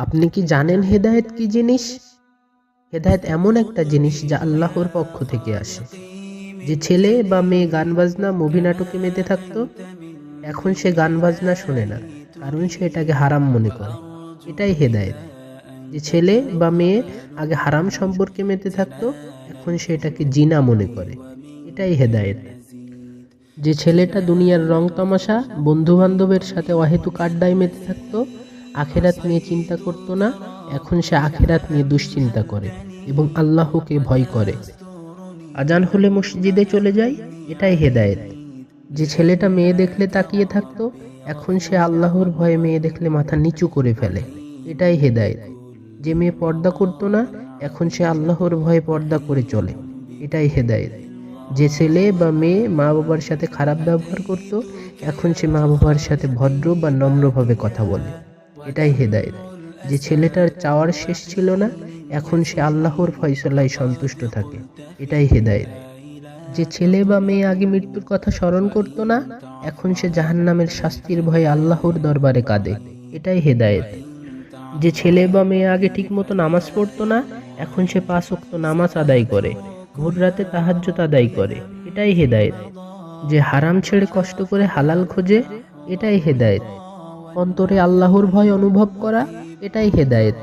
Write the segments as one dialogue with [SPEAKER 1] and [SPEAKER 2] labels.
[SPEAKER 1] আপনি কি জানেন হেদায়েত কি জিনিস? হেদায়েত এমন একটা জিনিস যা আল্লাহর পক্ষ থেকে আসে। যে ছেলে বা মেয়ে গান বাজনা, মুভি নাটকে মেতে থাকতো, এখন সে গান বাজনা শোনে না, কারণ সে এটাকে হারাম মনে করে। এটাই হেদায়েত। যে ছেলে বা মেয়ে আগে হারাম সম্পর্কে মেতে থাকতো, এখন সে এটাকে জিনা মনে করে। এটাই হেদায়েত। যে ছেলেটা দুনিয়ার রং তামাশা বন্ধু বান্ধবের সাথে অহেতুক আড্ডায় মেতে থাকতো আখেরাত নিয়ে চিন্তা করতো না, এখন সে আখেরাত নিয়ে দুশ্চিন্তা করে এবং আল্লাহকে ভয় করে। আজান হলে মসজিদে চলে যায় এটাই হেদায়েত। যে ছেলেটা মেয়ে দেখলে তাকিয়ে থাকতো, এখন সে আল্লাহর ভয়ে মেয়ে দেখলে মাথা নিচু করে ফেলে। এটাই হেদায়েত। যে মেয়ে পর্দা করতো না, এখন সে আল্লাহর ভয়ে পর্দা করে চলে। এটাই হেদায়েত। যে ছেলে বা মেয়ে মা বাবার সাথে খারাপ ব্যবহার করত, এখন সে মা বাবার সাথে ভদ্র বা নম্রভাবে কথা বলে। এটাই হেদায়েত। যে ছেলেটার চাওয়ার শেষ ছিল না, এখন সে আল্লাহর ফয়সলায় সন্তুষ্ট থাকে। এটাই হেদায়েত। যে ছেলে বা মেয়ে আগে মৃত্যুর কথা স্মরণ করত না, এখন সে জাহান্নামের শাস্তির ভয়ে আল্লাহর দরবারে কাঁদে। এটাই হেদায়েত। যে ছেলে বা মেয়ে আগে ঠিকমতো নামাজ পড়তো না, এখন সে পাঁচ ওয়াক্ত নামাজ আদায় করে। ভোর রাতে তাহাজ্জুদ আদায় করে। এটাই হেদায়েত। যে হারাম ছেড়ে কষ্ট করে হালাল খোঁজে, এটাই হেদায়েত। অন্তরে আল্লাহর ভয় অনুভব করা, এটাই হেদায়েত।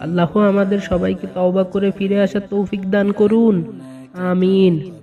[SPEAKER 1] আল্লাহ আমাদের সবাইকে তওবা করে ফিরে আসার তৌফিক দান করুন। আমিন।